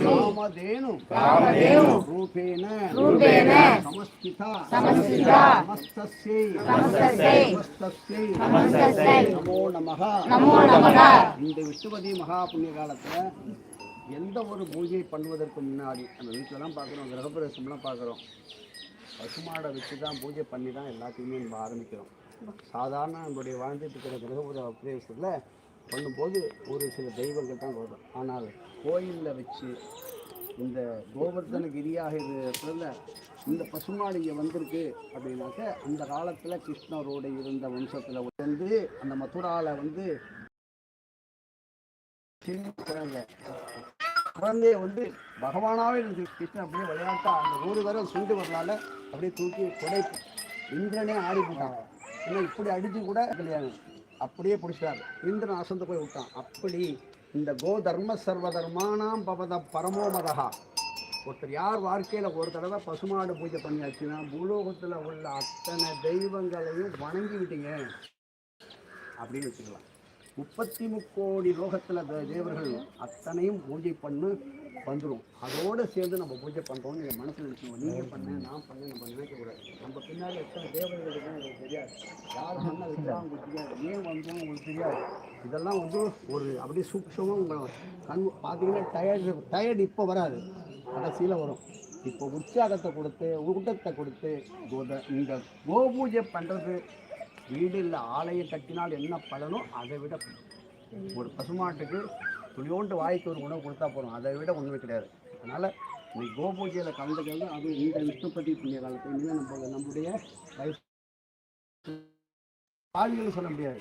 కామధేను కామధేను రూపేణ రూపేణ సమస్తిత సమస్తిత సమస్తస్యై సమస్తస్యై இந்த விஷ்ணுபதி மகா புண்ணிய காலத்தில் எந்த ஒரு பூஜை பண்ணுவதற்கு முன்னாடி அந்த வீட்டிலலாம் பார்க்குறோம் கிரகப்பிரவேசம்லாம் பார்க்குறோம். பசுமாடை வச்சு தான் பூஜை பண்ணி தான் எல்லாத்தையுமே நம்ம ஆரம்பிக்கிறோம். சாதாரண நம்மளுடைய வாழ்ந்துட்டு இருக்கிற கிரகபுர பிரவேசத்தில் பண்ணும்போது ஒரு சில தெய்வங்கள் தான் வரும். ஆனால் கோயிலில் வச்சு இந்த கோவர்தன கிரியாக இருக்கிறதுல இந்த பசுமாடு இங்கே வந்திருக்கு அப்படின்னாக்க அந்த காலத்தில் கிருஷ்ணரோடு இருந்த வம்சத்தில் வந்து அந்த மதுராவில் வந்து குழந்தைய வந்து பகவானாவே இருந்து கிருஷ்ணன் அப்படியே விளையாட்டா அந்த ஒரு தரம் சுண்டு வரலால அப்படியே தூக்கி கொடை இந்திரனே ஆடி போட்டாங்க. ஏன்னா இப்படி அடிச்சு கூட கல்யாணம். அப்படியே பிடிச்சார் இந்திரன் அசந்து போய் விட்டான் அப்படி இந்த கோ தர்ம சர்வ தர்மானாம் பவத பரமோமதகா ஒருத்தர் யார் வாழ்க்கையில் ஒரு தடவை பசுமாடு பூஜை பண்ணியாச்சுன்னா பூலோகத்தில் உள்ள அத்தனை தெய்வங்களையும் வணங்கி விட்டீங்க அப்படின்னு வச்சுக்கலாம் முப்பத்தி முக்கோடி லோகத்தில் தேவர்கள் அத்தனையும் பூஜை பண்ணு வந்துடும் அதோடு சேர்ந்து நம்ம பூஜை பண்ணுறோம்னு நீங்கள் மனசில் நினைக்கணும் நீங்கள் பண்ண நான் பண்ண நம்ம நினைக்கக்கூடாது நம்ம பின்னாடி எத்தனை தேவர்கள் இருக்குன்னு தெரியாது. யார் பண்ண வைக்கலாம் உங்களுக்கு தெரியாது. ஏன் வந்தோம் உங்களுக்கு தெரியாது. இதெல்லாம் வந்து ஒரு அப்படியே சூக்ஷமாக உங்களை கண் பார்த்தீங்கன்னா டயர்டு டயர்டு இப்போ வராது. கடைசியில் வரும். இப்போ உற்சாகத்தை கொடுத்து ஊட்டத்தை கொடுத்து கோத இந்த கோபூஜை பண்ணுறது வீடு இல்லை ஆலயம் கட்டினால் என்ன பலனோ அதை விட ஒரு பசுமாட்டுக்கு துளியோண்டு வாய்க்கு ஒரு உணவு கொடுத்தா போதும். அதை விட ஒன்றுமே கிடையாது. அதனால் நீ கோபூஜையில் கலந்துக்கிறது அது இந்த விஷ்ணுபதி புண்ணிய காலத்தில் இனிமேல் நம்ம நம்முடைய வயசு சொல்ல முடியாது.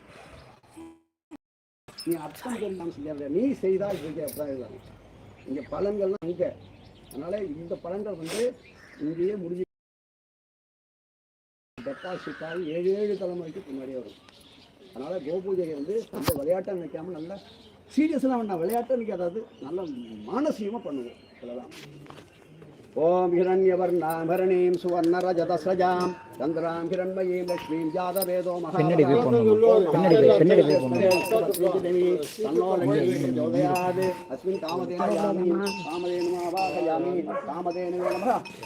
நீ அர்த்தம் தெரியாமல் செய்யாத நீ செய்தால் இருக்க அபிப்பிராயம் இங்கே பழங்கள்லாம் இங்கே. அதனால் இந்த பழங்கள் வந்து இங்கேயே முடிஞ்சு டெபாசிட் ஆகி ஏழு ஏழு தலைமுறைக்கு முன்னாடியே வரும். அதனால் கோபூஜையை வந்து ரொம்ப விளையாட்டாக நினைக்காம நல்லா சீரியஸ்லாம் வேண்டாம் விளையாட்டாக அதாவது நல்ல மானசீகமாக பண்ணுவோம். அவ்வளோதான் ఓం హిరణ్యవర్ణాభరణీం సువర్ణరజతస్రజాం చంద్రాం హిరణ్మయీం లక్ష్మీం జాతవేదో అస్మిన్ కామధేనయామి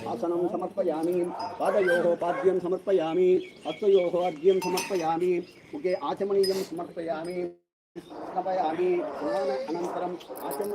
ఆసనం సమర్పయామి పాదయోహ పాద్యం సమర్పయామి హస్తయోహ అద్యం సమర్పయామి ముఖే ఆచమనీయం సమర్పయామి సమర్పయామి అనంతరం ఆచమ